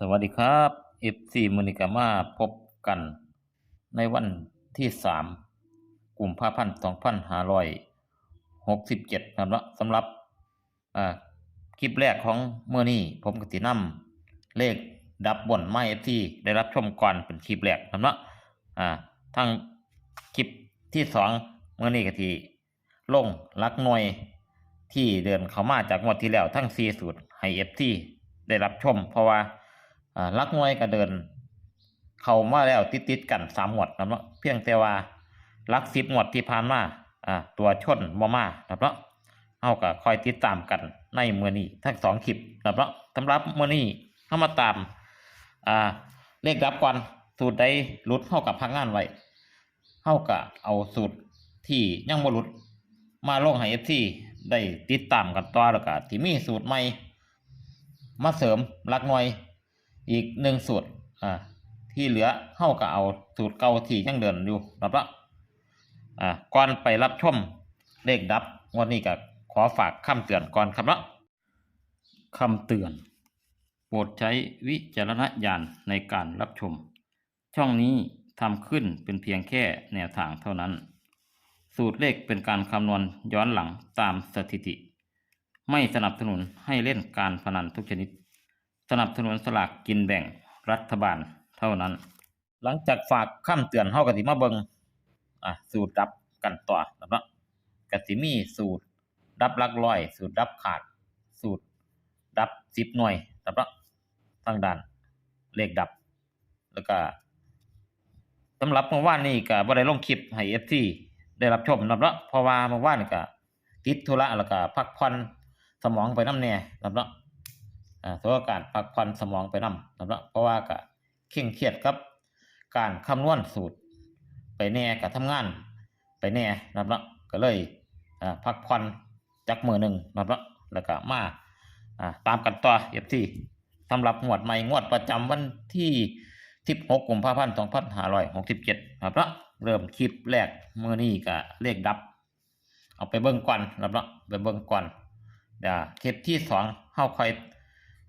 สวัสดีครับ FC มือนิกามาพบกันในวันที่สามกลุ่มภาพันธ์สองพันห้าร้อยหกสิบเจ็ดครับเนาะสำหรับคลิปแรกของเมื่อนี้ผมกตินำเลขดับบนไม้ FC ได้รับชมก่อนเป็นคลิปแรกครับเนาะทั้งคลิปที่สองเมื่อนี้กติลงลักหน่วยที่เดินเข้ามาจากงวดที่แล้วทั้ง4สูตรให้ FC ได้รับชม เพราะว่า อ่าลักหน่วยก็เดิน เข้ามาแล้วติดติดกันสามหมวดนะเนาะเพียงแต่ว่าลักสิบหมวดที่ผ่านมาอ่าตัวชนบ่มานะเนาะเอาก็คอยติดตามกันในมื้อนี้ทั้งสองคลิปนะเนาะสำหรับมื้อนี้เข้ามาตามอ่าเลขรับก่อนสูตรใดหลุดเฮากับพักงานไว้เฮาก็เอาสูตรที่ยังบ่หลุดมาลงให้ FC ได้ติดตามกันต่อแล้วก็ที่มีสูตรใหม่มาเสริมลักหน่วย อีกหนึ่งสูตรอ่าที่เหลือเท่ากับเอาสูตรเก่าที่ยังเดินอยู่ครับละอ่าก่อนไปรับชมเลขดับงวันนี้ก็ขอฝากคำเตือนก่อนครับละคำเตือน โปรดใช้วิจารณญาณในการรับชม ช่องนี้ทำขึ้นเป็นเพียงแค่แนวทางเท่านั้น สูตรเลขเป็นการคำนวณย้อนหลังตามสถิติ ไม่สนับสนุนให้เล่นการพนันทุกชนิด สนับสนุนสลากกินแบ่งรัฐบาลเท่านั้น หลังจากฝากคำเตือนเฮาก็สิมาเบิงอะสูตรดับกันต่อแล้วเนาะก็สิมีสูตร ดับลักร้อย สูตรดับขาด สูตร ดับ10หน่วยแล้วเนาะทางด้านเลขดับ แล้วก็สำหรับเมื่อวานนี้ก็บ่ได้ลงคลิปให้ FC ได้รับชมนะเนาะเพราะว่าเมื่อวานี่ก็ติดธุระแล้วก็พักผ่อนสมองไปน้ำแน่นะเนาะ อ่าถือว่าการพักผ่อนสมองไปนำนะครับเพราะว่าก็เคร่งเครียดกับ การคำนวณสูตร ไปแน่กับทำงาน ไปแน่นะครับก็เลยอ่าพักผ่อนจักมือหนึ่งนะครับแล้วก็มาอ่าตามกันต่อเอฟซีสำหรับงวดใหม่งวดประจำวันที่16กุมภาพันธ์2567นะครับเริ่มคลิปแรกเมื่อนี้ก็เลขดับ เอาไปเบิ่งก่อนครับไปเบิ่งก่อนเดี๋ยวคลิปที่สองเฮาคอย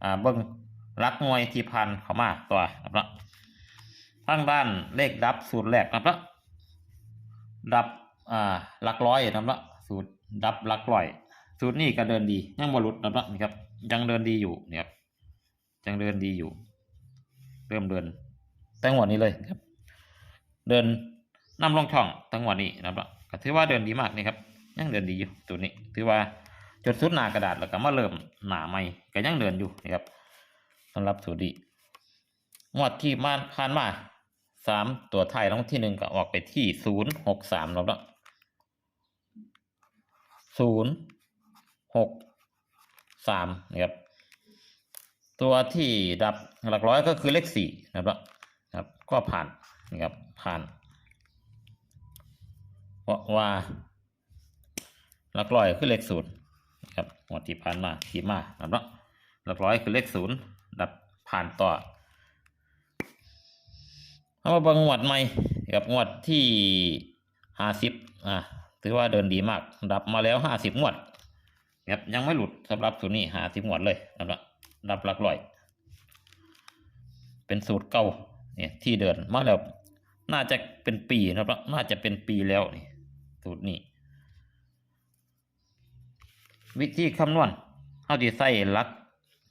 อ่าเบิ้งรักงวยที่พันเข้ามาตัวครับละทางด้านเลขดับสูตรแรกครับละดับอ่าหลักร้อยครับละสูตรดับหลักร้อย สูตรนี้ก็เดินดียังบรุษครับละนี่ครับ ยังเดินดีอยู่เนี่ยครับยังเดินดีอยู่ เริ่มเดินตั้งหัวนี้เลยครับ เดินนำลงช่องตั้งหัวนี้นะครับละก็ถือว่าเดินดีมากนี่ครับยังเดินดีอยู่ตัวนี้ถือว่า จดสุดหนากระดาษแล้วก็มาเริ่มหนาใหม่ก็ยังเดินอยู่นะครับสำหรับสูตรดีงวดที่มาผ่านมาสามตัวไทยรางวัลที่หนึ่งก็ออกไปที่ศูนย์หกสามแล้วเนาะศูนย์หกสามนะครับ ตัวที่ดับหลักร้อยก็คือเลขสี่นะครับครับ ก็ผ่านนะครับผ่านเพราะว่าหลักร้อยคือเลขศูนย์ ครับงวดที่ผ่านมาที่มาครับเนาะหลักร้อยคือเลขศูนย์ดับผ่านต่อเอามาบิ่งงวดใหม่กับงวดที่ห้าสิบอ่าถือว่าเดินดีมาก ดับมาแล้วห้าสิบงวดครับยังไม่หลุดสำหรับสูตรนี้ห้าสิบงวดเลยครับดับหลักร้อย เป็นสูตรเก่าเนี่ยที่เดินมาแล้วน่าจะเป็นปีนะครับ น่าจะเป็นปีแล้วนี่สูตรนี้ วิธีคำนวณเอาที่ใส่หลัก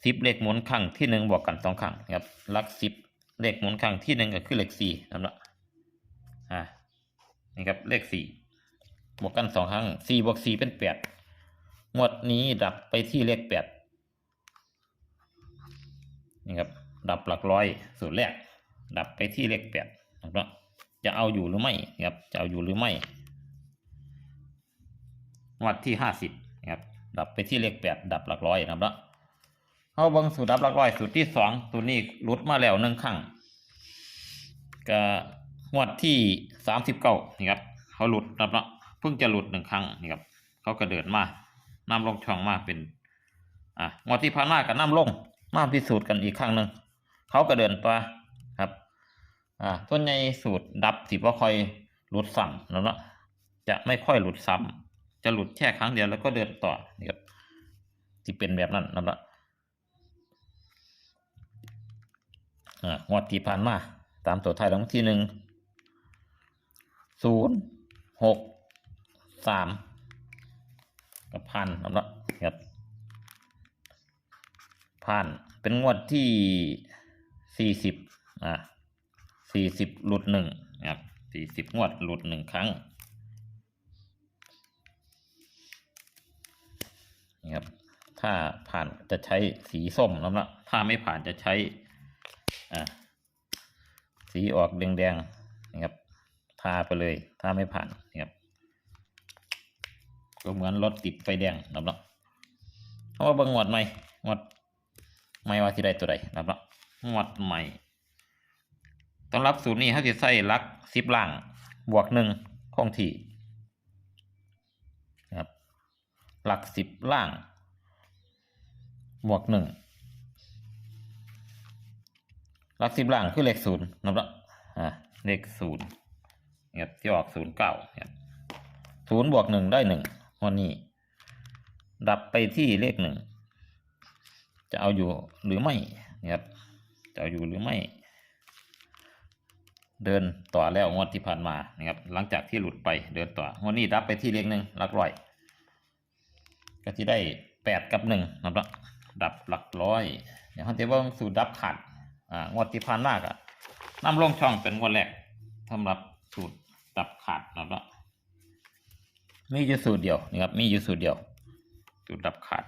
สิบเลขหมุนครั้งที่หนึ่งบวกกันสองครั้งครับหลักสิบเลขหมุนครั้งที่หนึ่งก็คือเลขสี่นะครับอ่านี่ครับเลขสี่บวกกันสองครั้งสี่บวกสี่เป็นแปดงวดนี้ดับไปที่เลขแปดนี่ครับดับหลักร้อยสูตรแรก ดับไปที่เลขแปดนะครับจะเอาอยู่หรือไม่ครับจะเอาอยู่หรือไม่งวดที่ห้าสิบ ดับไปที่เลขแปดดับหลักร้อยนะครับแล้วเอาเบังสูตรดับหลักร้อยสูตรที่สองตัวนี้หลุดมาแล้วหนึ่งครั้งก็งวดที่สามสิบเก้านี่ครับเขาหลุดนะครับเพิ่งจะหลุดหนึ่งครั้งนี่ครับเขาก็เดินมานำลงช่องมาเป็นอะงวดที่ผ่านมาก็นำลงมาพิสูจน์กันอีกครั้งหนึ่งเขาก็เดินตัวครับอ่าส่วนในสูตรดับสิบ่ค่อยหลุดซ้ำแล้วเนาะจะไม่ค่อยหลุดซ้ำ จะหลุดแค่ครั้งเดียวแล้วก็เดินต่อนี่ครับที่เป็นแบบนั้นนั่นแหละอ่างวดที่ผ่านมาตามตัวท้ายรางวัลที่หนึ่งศูนย์หกสามกับพันครับเนาะครับพันเป็นงวดที่สี่สิบอ่าสี่สิบหลุดหนึ่งครับสี่สิบงวดหลุดหนึ่งครั้ง ครับ ถ้าผ่านจะใช้สีส้มแล้วนะถ้าไม่ผ่านจะใช้อ่าสีออกแดงๆนะครับ ทาไปเลย ถ้าไม่ผ่านนะครับ ก็เหมือนรถติดไฟแดงนะครับเนาะว่าบิ่งงวดใหม่งวดใหม่ว่าที่ได้ตัวใดนะครับเนะงวดใหม่ต้อนรับสูตรนี้เขาจะใส่ลักสิบล่างบวกหนึ่งคงที่นะครับ หลักสิบล่าง บวกหนึ่งหลักสิบล่างคือเลขศูนย์นะครับเนาะอ่าเลขศูนย์เนะครับที่ออกศูนย์เก้าครับศูนย์บวกหนึ่งได้หนึ่งวันนี้ ดับไปที่เลขหนึ่งจะเอาอยู่หรือไม่นะครับจะเอาอยู่หรือไม่ เดินต่อแล้วงวดที่ผ่านมานะครับหลังจากที่หลุดไปเดินต่องวันนี้ดับไปที่เลขหนึ่งหลักร้อย ก็จะได้แปดกับหนึ่งนะครับดับหลักร้อยเดี๋ยวเขาจะเบิ่งสูตรดับขาดอ่างวดที่ผ่านมากอะน้ำลงช่องเป็นงวดแรกสำหรับสูตรดับขาดนะครับนาะมีอยู่สูตรเดียวนะครับมีอยู่สูตรเดียวสูตรดับขาด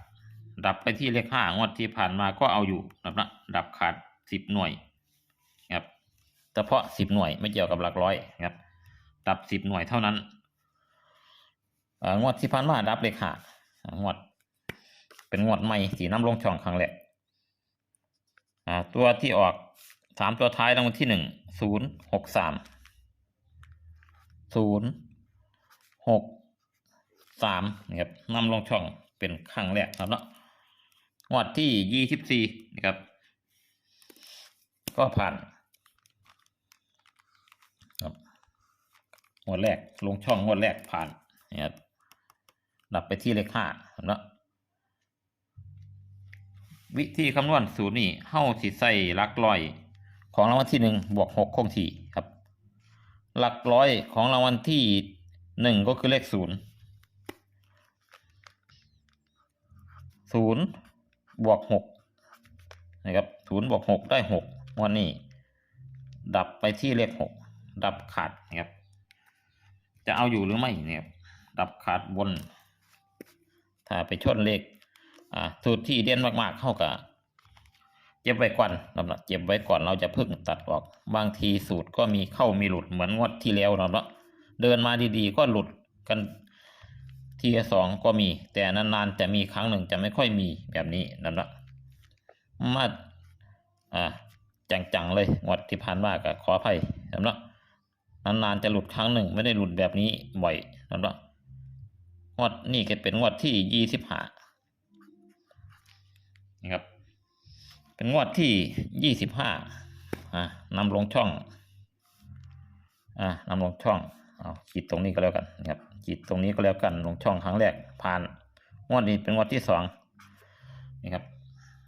ดับไปที่เลขห้างวดที่ผ่านมาก็เอาอยู่นะครับดับขาดสิบหน่วยครับเฉพาะสิบหน่วยไม่เกี่ยวกับหลักร้อยครับ ดับสิบหน่วยเท่านั้นอ่างวดที่ผ่านมาดับเลขห้า งวด เป็นงวดใหม่ที่นำลงช่องครั้งแรกอ่าตัวที่ออกสามตัวท้ายรางวัลที่หนึ่งศูนย์หกสามศูนย์หกสามนะครับนำลงช่องเป็นครั้งแรกครับเนาะงวดที่ยี่สิบสี่นะครับ ก็ผ่านครับงวดแรกลงช่องงวดแรกผ่านนะครับ ดับไปที่เลขห้าครับเนาะวิธีคำนวณสูตรนี้เฮ้าสิใส่หลักร้อย ของรางวัลที่หนึ่งบวกหกคงที่ครับหลักร้อยของรางวัลที่หนึ่งก็คือเลขศูนย์ศูนย์บวกหกนะครับศูนย์บวกหกได้หกวันนี้ ดับไปที่เลขหกดับขาดนะครับจะเอาอยู่หรือไม่เนี่ยครับดับขาดบน ถ้าไปชนเลขอ่าสูตรที่เด่นมากๆเข้ากับเก็บไว้ก่อนลำดับเก็บไว้ก่อนเราจะเพิ่งตัดออก บางทีสูตรก็มีเข้ามีหลุดเหมือนงวดที่แล้วเราเนาะเดินมาดีๆ ก็หลุดกันทีสองก็มี แต่นานๆจะมีครั้งหนึ่งจะไม่ค่อยมีแบบนี้นั่นละมาอ่าจังๆเลยงวดที่ผ่านมาก็ขออภัยนั่นละนานๆจะหลุดครั้งหนึ่งไม่ได้หลุดแบบนี้บ่อยนั่นละ งวดนี่ก็เป็นงวดที่ยี่สิบห้านะครับ เป็นงวดที่ยี่สิบห้าอ่านำลงช่อง อ่านำลงช่องเอาขีดตรงนี้ก็แล้วกันนะครับขีดตรงนี้ก็แล้วกันลงช่องครั้งแรกผ่านงวดนี้เป็นงวดที่สองนะครับ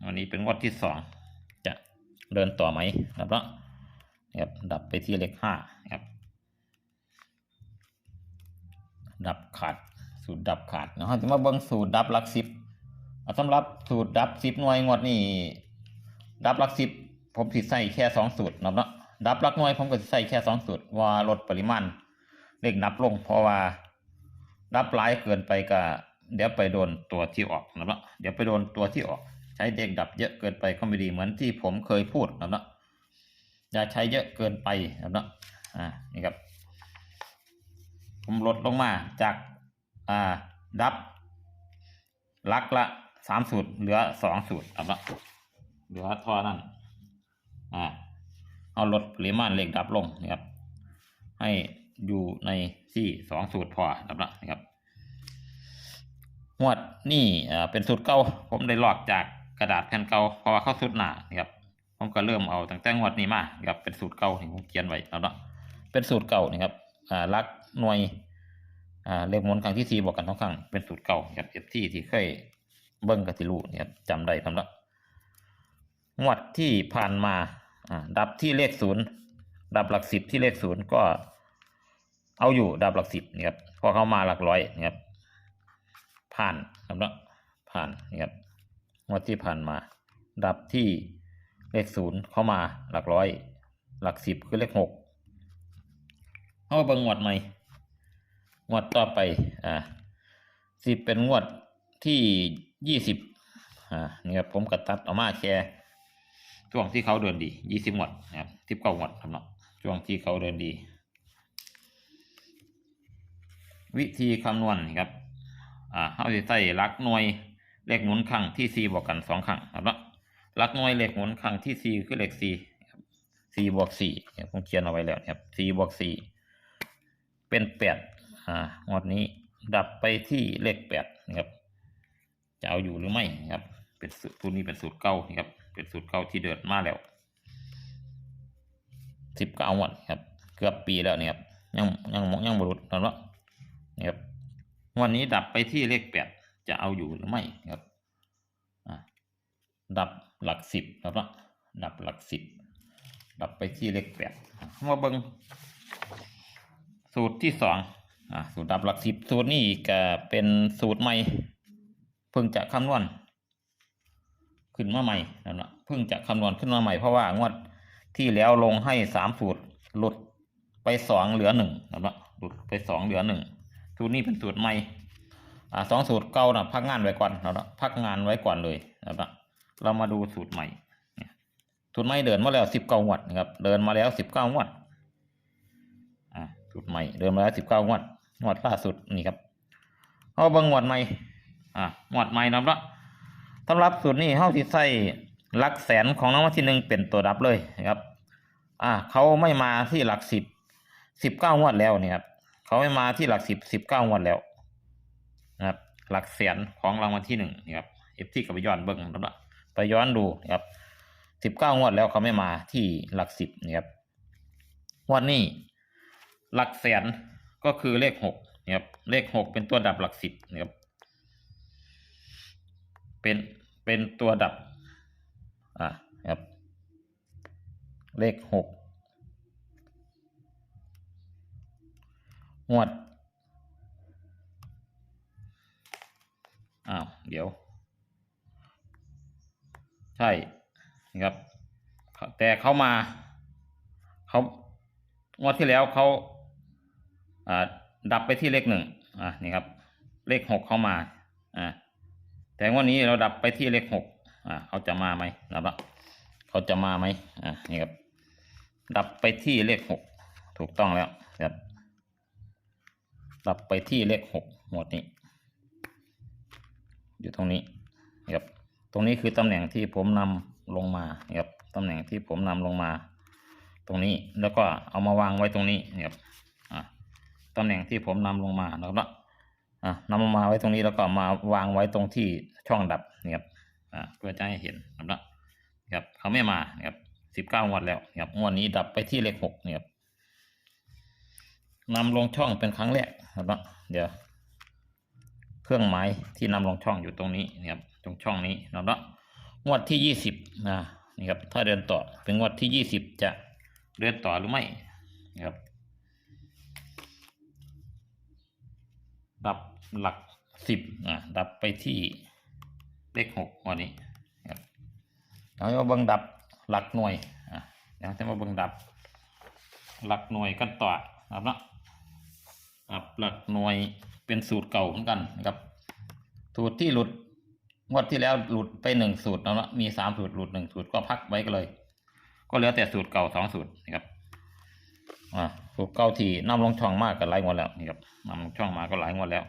วันนี้เป็นงวดที่สองจะเดินต่อไหมครับเนาะนะครับดับไปที่เลขห้าครับ ดับขาด สูตรดับขาดนะครับจะมาเบิ้งสูตรดับหลักสิบสำหรับสูตรดับสิบหน่วยงวดนี่ดับหลักสิบผมสิใส่แค่สองสูตรนะครับเนาะดับหลักหน่วยผมก็สิใส่แค่สองสูตรว่าลดปริมาณเลขนับลง เพราะว่าดับหลายเกินไปก็เดี๋ยวไปโดนตัวที่ออกนะครับเนาะเดี๋ยวไปโดนตัวที่ออก ใช้เด็กดับเยอะเกินไปก็ไม่ดีเหมือนที่ผมเคยพูดนะครับเนาะอย่าใช้เยอะเกินไปนะครับเนาะอ่านี่ครับ ผมลดลงมาจาก อ่า ดับ ลักละสามสูตร เหลือสองสูตรครับละเหลือท่านั้นอ่า เอาลดปริมาณเลขดับลงนะครับ ให้อยู่ในที่สองสูตรพอครับละนะครับงวดนี่เป็นสูตรเก่าผมได้ลอกจากกระดาษแผ่นเก่าเพราะว่าเข้าสูตรหนานะครับผมก็เริ่มเอาตั้งแต่งวดนี้มานะครับเป็นสูตรเก่าที่ผมเขียนไว้ครับละเป็นสูตรเก่านะครับอ่าลักหน่วย อ่าเลขมุนครั้งที่สี่บวกกันทั้งครั้งเป็นสูตรเก่าครับเอฟที่ที่เคยเบิ้งกติลูเนี่ยครับจำได้ทำละงวดที่ผ่านมาอ่าดับที่เลขศูนย์ดับหลักสิบที่เลขศูนย์ก็ เอาอยู่ดับหลักสิบนี่ครับพอเข้ามาหลักร้อยนี่ครับ ผ่านครับเนาะผ่านนี่ครับงวดที่ผ่านมา ดับที่เลขศูนย์เข้ามาหลักร้อย หลักสิบคือเลขหกเอาเบ่งงวดใหม่ งวดต่อไปอ่าสิเป็นงวดที่ยี่สิบอ่านี่ครับผมกระตัดออกมาแค่ช่วงที่เขาเดินดียี่สิบงวดนะครับสิบเก้างวดครับเนาะช่วงที่เขาเดินดี วิธีคำนวณครับอ่าเขาจะใส่ลักหน่วยเลขหมุนครั้งที่สี่บวกกันสองครั้งครับเนาะลักหน่วยเลขหมุนครั้งที่สี่คือเลขสี่สี่บวกสี่เนี่ยผมเขียนเอาไว้แล้วนะครับสี่บวกสี่เป็นแปด อ่างวดนี้ดับไปที่เลขแปดนะครับ จะเอาอยู่หรือไม่นะครับ เป็นสูตรตัวนี้เป็นสูตรเก่านะครับ เป็นสูตรเก่าที่เดินมาแล้วสิบเก้างวดครับ เกือบปีแล้วเนี่ยครับยังยังมองยังบรุษตอนว่านี่ครับวันนี้ดับไปที่เลขแปดจะเอาอยู่หรือไม่ครับดับหลักสิบครับว่าดับหลักสิบดับไปที่เลขแปดมาเบิงสูตรที่สอง อ่าสูตรดับหลักสิบสูตรนี้ก็เป็นสูตรใหม่ เพิ่งจะคำนวณขึ้นมาใหม่นั่นแหละเพิ่งจะคำนวณขึ้นมาใหม่เพราะว่างวดที่แล้วลงให้สามสูตรหลุดไปสองเหลือหนึ่งนั่นแหละหลุดไปสองเหลือหนึ่งสูตรนี้เป็นสูตรใหม่อ่าสองสูตรเก่านะพักงานไว้ก่อนนั่นแหละพักงานไว้ก่อนเลยนั่นแหละเรามาดูสูตรใหม่สูตรใหม่เดินมาแล้วสิบเก้างวดนะครับเดินมาแล้วสิบเก้างวดอ่าสูตรใหม่เดินมาแล้วสิบเก้างวด งวดล่าสุดนี่ครับเอาบิ่งงวดใหม่อ่างวดใหม่นะละสำหรับสูตรนี้เฮาสิใส่หลักแสนของรางวัลที่หนึ่งเป็นตัวดับเลยนะครับ อ่า เขาไม่มาที่หลักสิบสิบเก้างวดแล้วนี่ครับเขาไม่มาที่หลักสิบสิบเก้างวดแล้วนะครับ หลักแสนของรางวัลที่หนึ่งนี่ครับเอฟที่กับไปย้อนเบิ้งแล้วละไปย้อนดูนะครับสิบเก้างวดแล้วเขาไม่มาที่หลักสิบนี่ครับงวันนี้หลักแสน ก็คือเลขหกนี่ครับเลขหกเป็นตัวดับหลักสิบนี่ครับเป็นเป็นตัวดับอ่าครับเลขหกงวดอ้าวเดี๋ยว ใช่นะครับแต่เขามาเขางวดที่แล้วเขา ดับไปที่เลขหนึ่งอ่านี่ครับ เลขหกเข้ามาอ่าแต่วันนี้เราดับไปที่เลขหกอ่าเขาจะมาไหมนะครับเขาจะมาไหมอ่านี่ครับ ดับไปที่เลขหกถูกต้องแล้วครับ ดับไปที่เลขหกหมวดนี้ อยู่ตรงนี้นะครับตรงนี้คือตำแหน่งที่ผมนำลงมานะครับตำแหน่งที่ผมนำลงมา ตรงนี้แล้วก็เอามาวางไว้ตรงนี้นะครับ ตำแหน่งที่ผมนำลงมานะครับอะนำมาไว้ตรงนี้แล้วก็มาวางไว้ตรงที่ช่องดับนี่ครับอ่าเพื่อจะให้เห็นนะครับครับเขาไม่มานะครับสิบเก้างวดแล้วนะครับงวดนี้ดับไปที่เลขหกนี่ครับนำลงช่องเป็นครั้งแรกนะครับเดี๋ยวเครื่องหมายที่นำลงช่องอยู่ตรงนี้นะครับตรงช่องนี้นะครับงวดที่ยี่สิบนะนี่ครับถ้าเดินต่อเป็นงวดที่ยี่สิบจะเดินต่อหรือไม่นะครับ ดับหลักสิบอะดับไปที่เลขหกวันนี้ครับเราจะมาเบิ่งดับหลักหน่วยอะเดี๋ยวจะมาเบิ่งดับ หลักหน่วยกันต่อครับเนาะดับหลักหน่วยเป็นสูตรเก่าเหมือนกันนะครับ สูตรที่หลุดงวดที่แล้วหลุดไปหนึ่งสูตรแล้วนะมีสามสูตรหลุดหนึ่งสูตรก็พักไว้ก็เลย ก็เหลือแต่สูตรเก่าสองสูตรนะครับ อ่าสูตรเก่าที่นำลงช่องมากก็หลายงวดแล้วนี่ครับนำลงช่องมาก็หลายงวดแล้ว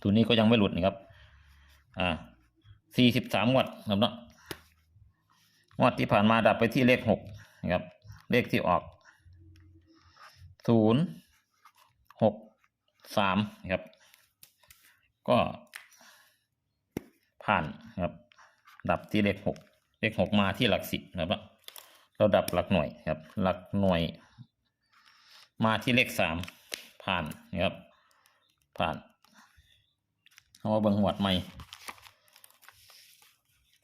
ตัวนี้ก็ยังไม่หลุดนี่ครับ อ่าสี่สิบสามงวดครับเนาะงวดที่ผ่านมาดับไปที่เลขหกนะครับ เลขที่ออกศูนย์หกสามนะครับ ก็ผ่านครับ ดับที่เลขหกเลขหกมาที่หลักสิบนะครับเราดับหลักหน่วยครับ หลักหน่วย มาที่เลขสามผ่านนะครับผ่านเอามาเบิ่งหวดใหม่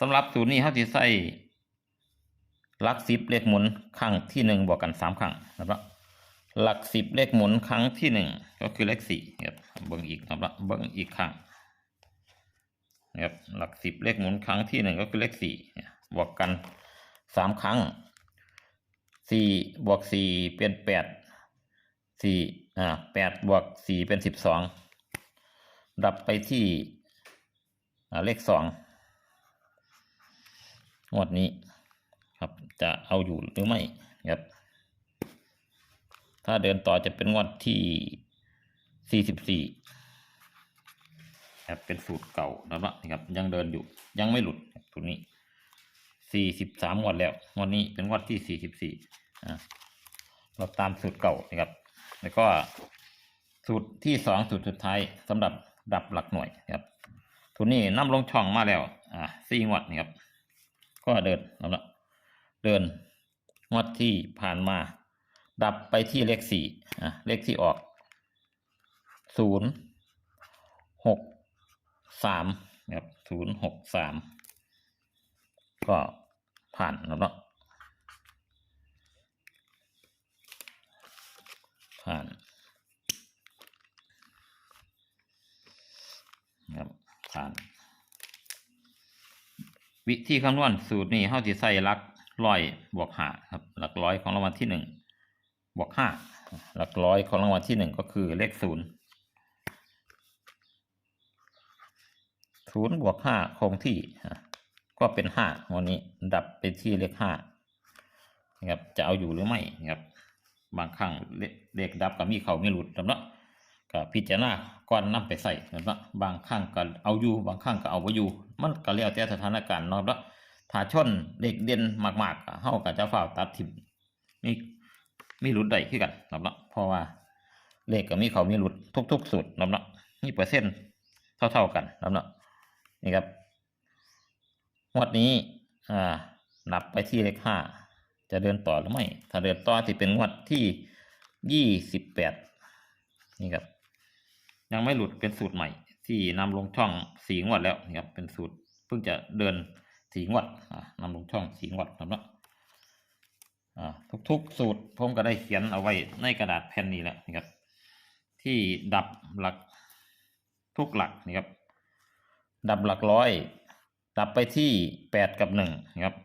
สำหรับสูตรนี้เขาจะใส่หลักสิบเลขหมุนครั้งที่หนึ่งบวกกันสามครั้งนะครับหลักสิบเลขหมุนครั้งที่หนึ่งก็คือเลขสี่ครับเบิ่งอีกนะครับเบิ่งอีกครั้งนะครับหลักสิบเลขหมุนครั้งที่หนึ่งก็คือเลขสี่บวกกันสามครั้งสี่บวกสี่เป็นแปด สี่อ่าแปดบวกสี่เป็นสิบสองดับไปที่อ่าเลขสองงวดนี้ครับจะเอาอยู่หรือไม่ครับถ้าเดินต่อจะเป็นงวดที่สี่สิบสี่ครับเป็นสูตรเก่านะครับนะครับยังเดินอยู่ยังไม่หลุดครับสูตรนี้สี่สิบสามงวดแล้วงวดนี้เป็นงวดที่สี่สิบสี่อ่าเราตามสูตรเก่านะครับ แล้วก็สูตรที่สองสูตรสุดท้ายสำหรับดับหลักหน่วยครับสูตรนี้นำลงช่องมาแล้ว อ่าสี่งวดนะครับ ก็เดินแล้วนะเดินงวดที่ผ่านมา ดับไปที่เลขสี่อะเลขที่ออกศูนย์หกสามนะครับศูนย์หกสามก็ผ่านแล้วเนาะ ผ่านครับผ่าน วิธีคำนวณสูตรนี้เฮาสิใส่ลักร้อยบวกห้าครับหลักร้อยของรางวัลที่หนึ่งบวกห้าหลักร้อยของรางวัลที่หนึ่งก็คือเลขศูนย์ศูนย์บวกห้าคงที่ก็เป็นห้าวันนี้ดับไปที่เลขห้านะครับจะเอาอยู่หรือไม่นะครับบางครั้ง เลขดับกับมีเขาไม่หลุดสำหรับก็พิจารณาก่อนนำไปใส่นะครับบางครั้งก็เอาอยู่บางครั้งก็เอาไ่อยู่ มันก็แล้วแต่สถานการณ์เนาะแล้วถ้าชนเลขเด่นมากๆก็เฮาก็จะฝ้าวตัดทิ่มมีมีหลุดได้คือกันนับเนาะเพราะว่าเลขก็มีเขามีหลุดทุก ๆ สูตรนะครับเนาะมีเปอร์เซ็นต์เท่า ๆกันนับเนาะนี่ครับงวดนี้อ่านับไปที่เลขห้าจะเดินต่อหรือไม่ ถ้าเดินต่อที่เป็นงวดที่ ยี่สิบแปดนี่ครับ ยังไม่หลุดเป็นสูตรใหม่ ที่นำลงช่องสีงวดแล้วนะครับเป็นสูตรเพิ่งจะเดินสีงวดนำลงช่องสีงวดครับเนาะทุกๆ สูตรผมก็ได้เขียนเอาไว้ในกระดาษแผ่นนี้แหละนะครับ ที่ดับหลักทุกหลักนะครับ ดับหลักร้อย ดับไปที่แปดกับหนึ่งนะครับ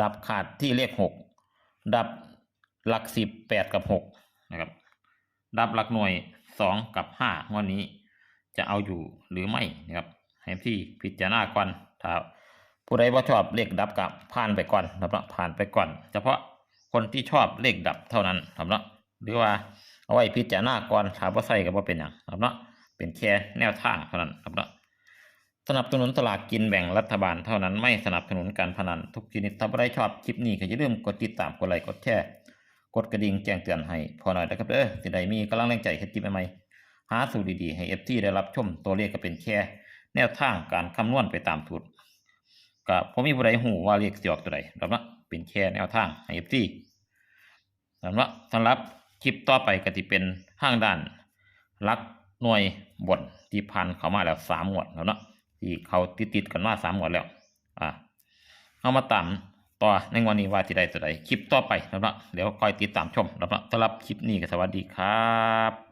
ดับขาดที่เลขหกดับหลักสิบแปดกับหก นะครับ ดับหลักหน่วยสองกับห้างวันนี้จะเอาอยู่หรือไม่นะครับให้พี่พิจารณาก่อนถ้าผู้ใดว่าชอบเลขดับกับผ่านไปก่อนครับเนาะผ่านไปก่อน เฉพาะคนที่ชอบเลขดับเท่านั้นครับเนาะหรือว่าเอาไว้พิจารณาก่อนถ้าว่าใส่ก็บ่าเป็นอย่างครับเนาะเป็นแค่แนวทางเท่านั้นครับเนาะสนับสนุนสลากกินแบ่งรัฐบาลเท่านั้นไม่สนับสนุนการพนันทุกชนิดถ้าใครชอบคลิปนี้ก็อย่าลืมกดติดตามกดไลค์กดแชร์ กดกระดิ่งแจ้งเตือนให้พอหน่อยนะครับเด้อสิได้มีกำลังแรงใจเฮ็ดคลิปใหม่ๆหาสูตรดีๆให้ FT ได้รับชมตัวเลขก็เป็นแค่แนวทางการคำนวณไปตามสูตรก็ผมมีผู้ใดหูว่าเลขสิออกตัวใดรับว่าเป็นแค่แนวทางให้ FT สำหรับสำหรับคลิปต่อไปก็สิเป็นห้างด้านลักหน่วยบนที่พันเข้ามาแล้วสามหมวดแล้วเนาะที่เขาติดๆกันมาสามหมวดแล้วอ่าเอามาตาม ต่อในวันนี้ว่าจะได้ตัวใดคลิปต่อไปนะครับเดี๋ยวคอยติดตามชมนะครับสำหรับคลิปนี้ก็สวัสดีครับ